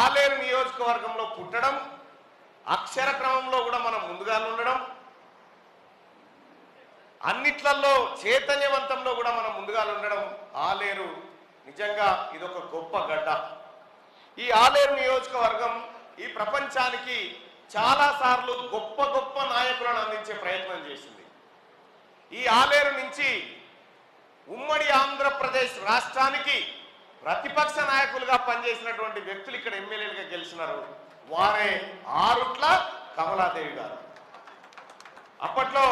ఆలేరు నియోజకవర్గంలో పుట్టడం అక్షర క్రమంలో కూడా మనం ముందుగానే ఉండడం అన్నిట్లలో చైతన్యవంతంలో కూడా మనం ముందుగా ఉండడం ఆలేరు నిజంగా ఇదొక గొప్ప గడ్డ. ఈ ఆలేరు నియోజకవర్గం ఈ ప్రపంచానికి చాలా సార్లు గొప్ప గొప్ప నాయకులను అందించే ప్రయత్నం చేసింది. ఈ ఆలేరు నుంచి ఉమ్మడి ఆంధ్రప్రదేశ్ రాష్ట్రానికి ప్రతిపక్ష నాయకులుగా పనిచేసినటువంటి వ్యక్తులు ఇక్కడ ఎమ్మెల్యేలుగా గెలిచినారు. వారే ఆరుట్ల కమలాదేవి గారు. అప్పట్లో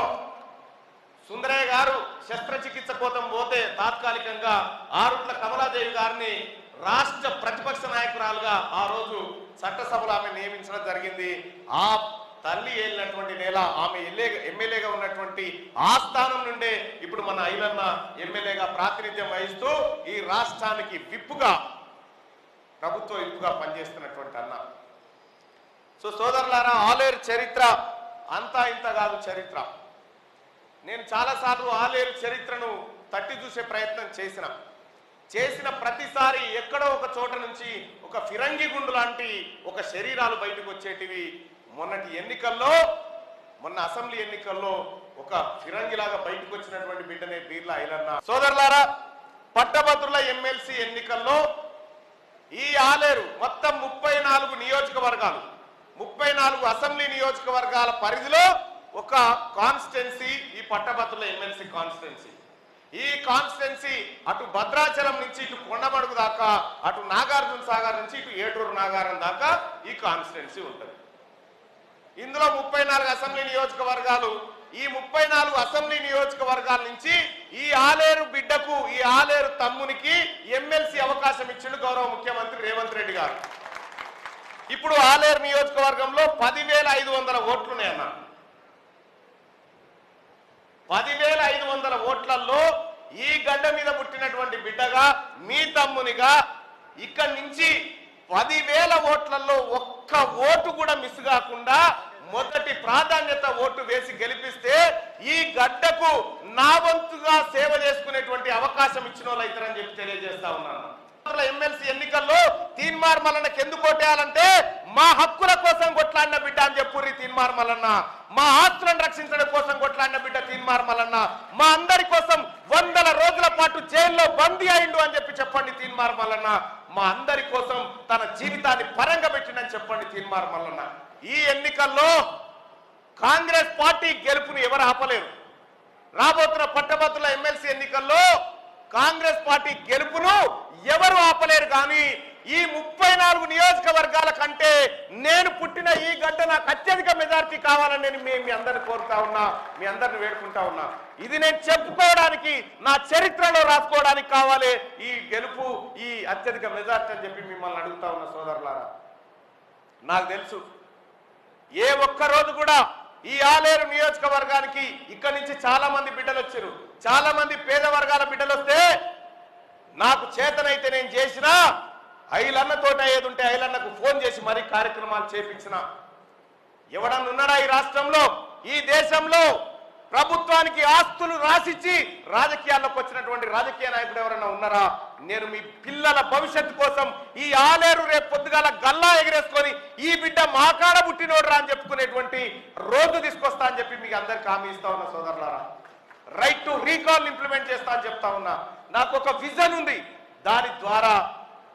సుందరయ్య గారు శస్త్రచికిత్స కోసం పోతే తాత్కాలికంగా ఆరుట్ల కమలాదేవి గారిని రాష్ట్ర ప్రతిపక్ష నాయకురాలుగా ఆ రోజు చట్టసభలో ఆమె నియమించడం జరిగింది. ఆ తల్లి ఏలినటువంటి నేల ఆమె ఎల్లే ఎమ్మెల్యేగా ఉన్నటువంటి ఆ స్థానం నుండే ఇప్పుడు మన ఐలన్న ఎమ్మెల్యేగా ప్రాతినిధ్యం వహిస్తూ ఈ రాష్ట్రానికి విప్పుగా ప్రభుత్వ విప్పుగా పనిచేస్తున్నటువంటి అన్న. సో సోదరులారా ఆలేరు చరిత్ర అంతా ఇంత కాదు చరిత్ర. నేను చాలాసార్లు ఆలేరు చరిత్రను తట్టి చూసే ప్రయత్నం చేసిన. చేసిన ప్రతిసారి ఎక్కడో ఒక చోట నుంచి ఒక ఫిరంగి గుండు లాంటి ఒక శరీరాలు బయటకు వచ్చేటివి మొన్నటి ఎన్నికల్లో మొన్న అసెంబ్లీ ఎన్నికల్లో ఒక ఫిరంగిలాగా బయటకు వచ్చినటువంటి బిడ్డనే బీర్లా ఐలన్న. సోదరులారా పట్టభద్రుల ఎమ్మెల్సీ ఎన్నికల్లో ఈ ఆలేరు మొత్తం ముప్పై నాలుగు నియోజకవర్గాలు ముప్పై నాలుగు అసెంబ్లీ నియోజకవర్గాల పరిధిలో ఒక కాన్స్టిట్యున్సీ ఈ పట్టభద్రుల ఎమ్మెల్సీ కాన్స్టిట్యున్సీ ఈ కాన్స్టిట్యున్సీ అటు భద్రాచలం నుంచి ఇటు కొండమడుగు దాకా అటు నాగార్జున సాగర్ నుంచి ఇటు ఏటూరు నాగారం దాకా ఈ కాన్స్టిట్యున్సీ ఉంటుంది. ఇందులో ముప్పై నాలుగు అసెంబ్లీ నియోజకవర్గాలు ఈ ముప్పై నాలుగు అసెంబ్లీ నియోజకవర్గాల నుంచి ఈ ఆలేరు బిడ్డకు ఈ ఆలేరు తమ్మునికి ఎమ్మెల్సీ అవకాశం ఇచ్చిండు గౌరవ ముఖ్యమంత్రి రేవంత్ రెడ్డి గారు. ఇప్పుడు ఆలేరు నియోజకవర్గంలో పదివేల ఐదు వందల ఓట్లున్నాయన్న. పదివేల ఐదు వందల ఓట్లలో ఈ గడ్డ మీద పుట్టినటువంటి బిడ్డగా మీ తమ్మునిగా ఇక్కడి నుంచి పదివేల ఓట్లలో ఒక్క ఓటు కూడా మిస్ కాకుండా మొదటి ప్రాధాన్యత ఓటు వేసి గెలిపిస్తే ఈ గడ్డకు నా వంతుగా సేవ చేసుకునేటువంటి అవకాశం ఇచ్చిన వాళ్ళు అవుతారని చెప్పి తెలియజేస్తా ఉన్నాను. ఎమ్మెల్సీ ఎన్నికల్లో తీన్మార్ మల్లన్నకి ఎందుకు కొట్టేయాలంటే మా హక్కుల కోసం కొట్లాడిన బిడ్డ అని చెప్పుర్రి తీన్మార్ మల్లన్న మా ఆస్తులను రక్షించడం కోసం కొట్లాడిన బిడ్డ తీన్మార్ మల్లన్న మా అందరి కోసం వందల రోజుల పాటు జైల్లో బందీ అయిండు అని చెప్పి చెప్పండి తీన్మార్ మల్లన్న. మా అందరి కోసం తన జీవితాన్ని పరంగా పెట్టిండని చెప్పండి తీర్మార్ మల్లన్న ఈ ఎన్నికల్లో కాంగ్రెస్ పార్టీ గెలుపుని ఎవరు ఆపలేరు? రాబోతున్న పట్టభద్రుల ఎమ్మెల్సీ ఎన్నికల్లో కాంగ్రెస్ పార్టీ గెలుపును ఎవరు ఆపలేరు కానీ ఈ ముప్పై నాలుగు నియోజకవర్గాల కంటే నేను పుట్టిన ఈ గడ్డ నాకు అత్యధిక మెజార్టీ కావాలని నేను మీ మీ అందరిని కోరుతా ఉన్నా మీ అందరిని వేడుకుంటా ఉన్నా. ఇది నేను చెప్పుకోవడానికి నా చరిత్రలో రాసుకోవడానికి కావాలి. ఈ గెలుపు ఈ అత్యధిక మెజార్టీ అని చెప్పి మిమ్మల్ని అడుగుతా ఉన్న సోదరులారా. నాకు తెలుసు ఏ ఒక్క రోజు కూడా ఈ ఆలేరు నియోజకవర్గానికి ఇక్కడి నుంచి చాలా మంది బిడ్డలు వచ్చారు. చాలా మంది పేద వర్గాల బిడ్డలు వస్తే నాకు చేతనైతే నేను చేసినా ఐలన్న తోట ఏది ఉంటే ఐలన్నకు ఫోన్ చేసి మరీ కార్యక్రమాలు చేపించిన ఎవడన్నా ఉన్నాడా ఈ రాష్ట్రంలో? ఈ దేశంలో ప్రభుత్వానికి ఆస్తులు రాసిచ్చి రాజకీయాల్లోకి వచ్చినటువంటి రాజకీయ నాయకుడు ఎవరైనా ఉన్నారా? నేను మీ పిల్లల భవిష్యత్తు కోసం ఈ ఆలేరు రేపు పొద్దుగాల గల్లా ఎగిరేసుకొని ఈ బిడ్డ మాకాడ పుట్టినోడ్రా అని చెప్పుకునేటువంటి రోజు తీసుకొస్తా అని చెప్పి మీకు అందరికి హామీ ఇస్తా ఉన్నా సోదరులారా. రైట్ టు రీకాల్ ఇంప్లిమెంట్ చేస్తా అని చెప్తా ఉన్నా. నాకు ఒక విజన్ ఉంది. దాని ద్వారా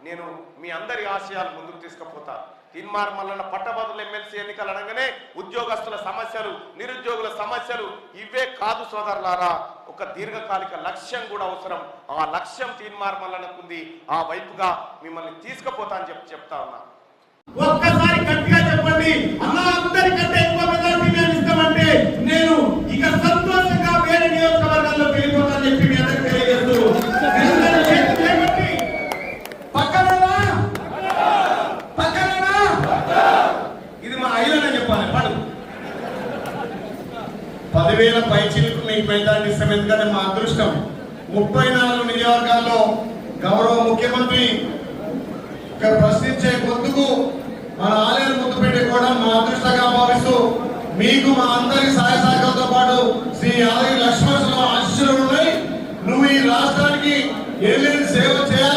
నేను మీ అందరి ఆశయాలు ముందుకు తీసుకుపోతా. తిన్మార్ మల్లన్న పట్టభద్రుల ఎమ్మెల్సీ ఎన్నికలు అనగానే ఉద్యోగస్తుల సమస్యలు నిరుద్యోగుల సమస్యలు ఇవే కాదు సోదరులారా. ఒక దీర్ఘకాలిక లక్ష్యం కూడా అవసరం. ఆ లక్ష్యం తీన్మార్ మల్లన్నకుంది. ఆ వైపుగా మిమ్మల్ని తీసుకుపోతా అని చెప్పి చెప్తా ఉన్నా. ఒక్కసారి గట్టిగా చెప్పండి. అలా అందరికంటే ఎక్కువ మెజారిటీ ఇస్తామంటే నేను పదివేల పైచీలకు మీకు ఫలితాన్ని ఇష్టం ఎందుకంటే మా అదృష్టం. ముప్పై నాలుగు నియోజకవర్గాల్లో గౌరవ ముఖ్యమంత్రి ప్రశ్నించే కొద్దుకు మన ఆలయాలు ముందు పెట్టి కూడా మా అదృష్టంగా భావిస్తూ మీకు మా అందరి సహాయ సహకారంతో పాటు శ్రీ ఆలయ లక్ష్మణ ఆశీస్సులు ఉన్నాయి. నువ్వు ఈ రాష్ట్రానికి ఏమేమి సేవ చేయాలి.